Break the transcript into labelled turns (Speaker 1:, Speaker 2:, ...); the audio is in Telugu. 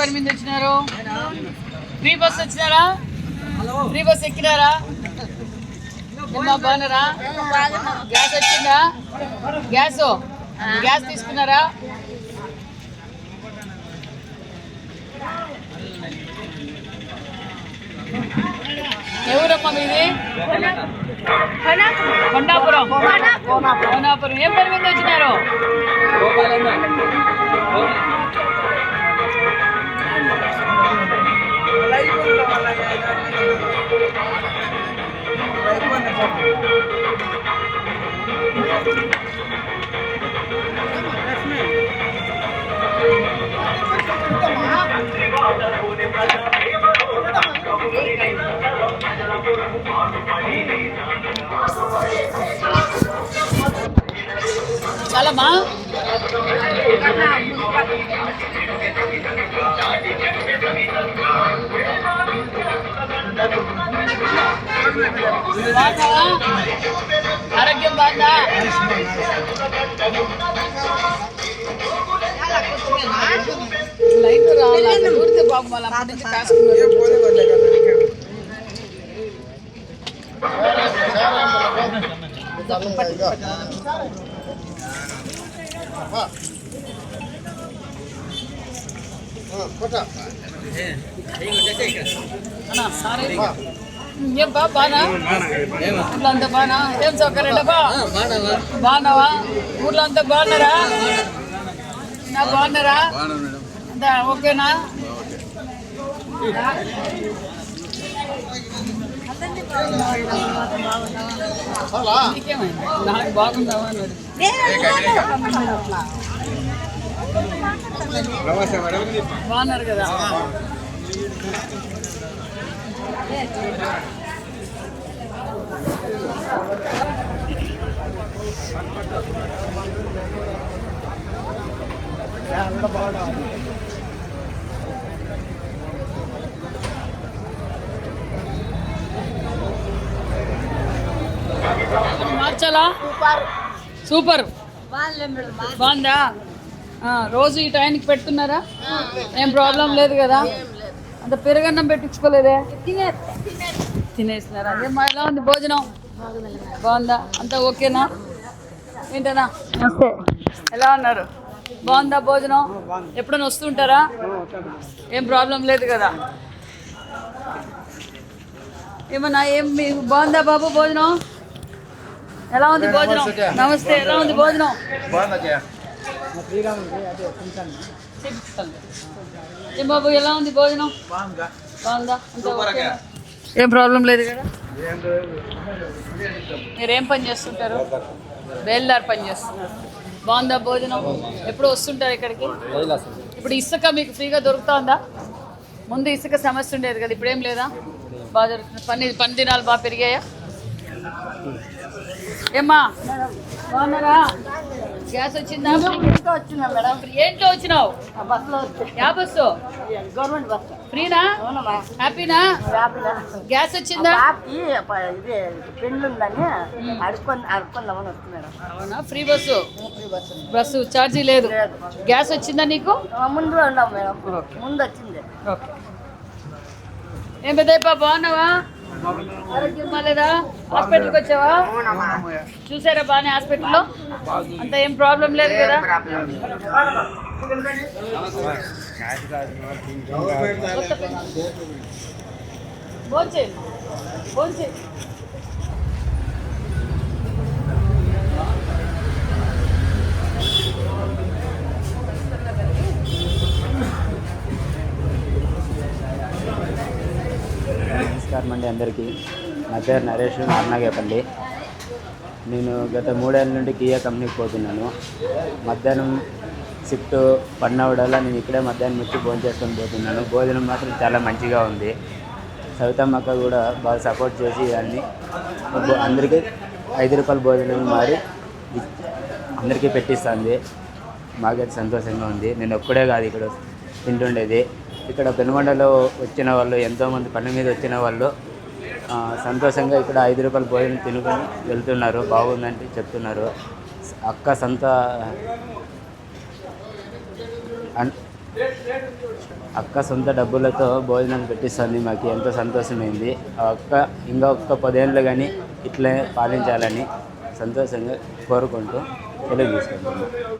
Speaker 1: పని మీద వచ్చినారు? ఫ్రీ బస్ వచ్చినారా? ఫ్రీ బస్ ఎక్కినారా? బాగున్నారా? గ్యాస్ వచ్చిందా? గ్యాస్ గ్యాస్ తీసుకున్నారా? ఎవరమ్మా మీది? కొండాపురం. కొండాపురం. ఏం పని మీద వచ్చినారు? చాలమ్మా బాగున్నావా? ఆరోగ్యం బాగుందా? లైట్ రావాలి? ఊరితే నుంచి కాసుకున్నారు. ఏం బా బానా ఊర్లో అంతా బానా ఏం సౌకర్యం బా బాగున్నావా ఊర్లో అంతా బాగున్నారా నా బాగున్నారా అంతా ఓకేనా నీకేమైంది నాకు బాగుందావా అన్నాడు బాగున్నారు కదా మార్చాలా సూపర్. బాగుందా ఆ, రోజు ఈ టైంకి పెడుతున్నారా? ఏం ప్రాబ్లం లేదు కదా? అంత పెరుగన్నం పెట్టించుకోలేదే? తినేసినారా? ఏమ్మా ఎలా ఉంది భోజనం? బాగుందా? అంతా ఓకేనా? ఏంటనా నమస్తే. ఎలా ఉన్నారు? బాగుందా భోజనం? ఎప్పుడైనా వస్తుంటారా? ఏం ప్రాబ్లం లేదు కదా? ఏమన్నా ఏం మీకు బాగుందా బాబు భోజనం? ఎలా ఉంది భోజనం? నమస్తే ఎలా ఉంది భోజనం? బాబు ఎలా ఉంది భోజనం? బాగుందా? ఏం ప్రాబ్లం లేదు కదా? మీరు ఏం పని చేస్తుంటారు? బేల్దార్ పని చేస్తున్నారు. బాగుందా భోజనం? ఎప్పుడు వస్తుంటారు ఇక్కడికి? ఇప్పుడు ఇసుక మీకు ఫ్రీగా దొరుకుతుందా? ముందు ఇసుక సమస్య ఉండేది కదా ఇప్పుడు ఏం లేదా? బాగా జరుగుతుంది పని పని దినాలు బాగా పెరిగాయా? ఏమ్మా? బాగున్నారా? గ్యాస్ వచ్చిందా?
Speaker 2: వచ్చినా మేడం.
Speaker 1: ఏంట్లో వచ్చినావు?
Speaker 2: ఆ బస్సులో
Speaker 1: యా బస్సు?
Speaker 2: Government bus.
Speaker 1: ఫ్రీనా?
Speaker 2: అవునమ్మా.
Speaker 1: హ్యాపీనా? గ్యాస్ వచ్చిందా?
Speaker 2: యాప్కి ప- ఇది పెళ్ళి ఉందని అడుక్కొని అడుక్కుందామని వస్తుంది మేడం.
Speaker 1: అవునా? Free bus?
Speaker 2: Free bus.
Speaker 1: Bus charge లేదు. గ్యాస్ వచ్చిందా నీకు?
Speaker 2: ముందు ఉన్నాం మేడం. ముందు వచ్చింది.
Speaker 1: ఓకే. ఏం పెద్దయ్యప్ప బాగున్నావా? ఆరోగ్యం బాగాలేదా హాస్పిటల్కి వచ్చావా? చూసారా బాగానే హాస్పిటల్లో? అంత ఏం ప్రాబ్లం లేదు కదా? కొత్త పెన్షన్.
Speaker 3: అండి అందరికీ. నా పేరు నరేష్ నార్నాగేపల్లి. నేను గత మూడేళ్ళ నుండి కియా కంపెనీకి పోతున్నాను. మధ్యాహ్నం షిఫ్ట్ పడినప్పుడల్లా నేను ఇక్కడే మధ్యాహ్నం వచ్చి భోజనం చేసుకొని పోతున్నాను. భోజనం మాత్రం చాలా మంచిగా ఉంది. సవితమ్మక్క కూడా బాగా సపోర్ట్ చేసి అన్ని అందరికీ ఐదు రూపాయల భోజనం మారి అందరికీ పెట్టిస్తుంది. మాకైతే సంతోషంగా ఉంది. నేను ఒక్కడే కాదు ఇక్కడ తింటుండేది. ఇక్కడ పెనుగొండలో వచ్చిన వాళ్ళు ఎంతోమంది పని మీద వచ్చిన వాళ్ళు సంతోషంగా ఇక్కడ ఐదు రూపాయల భోజనం తినుకొని వెళ్తున్నారు. బాగుందంటే చెప్తున్నారు. అక్క సంత అన్- అక్క సొంత డబ్బులతో భోజనం పెట్టిస్తుంది. మాకు ఎంతో సంతోషమైంది. ఆ అక్క ఇంకా ఒక్క పదేళ్ళు కానీ ఇట్లే పాలించాలని సంతోషంగా కోరుకుంటూ తెలియజేసుకుంటున్నాను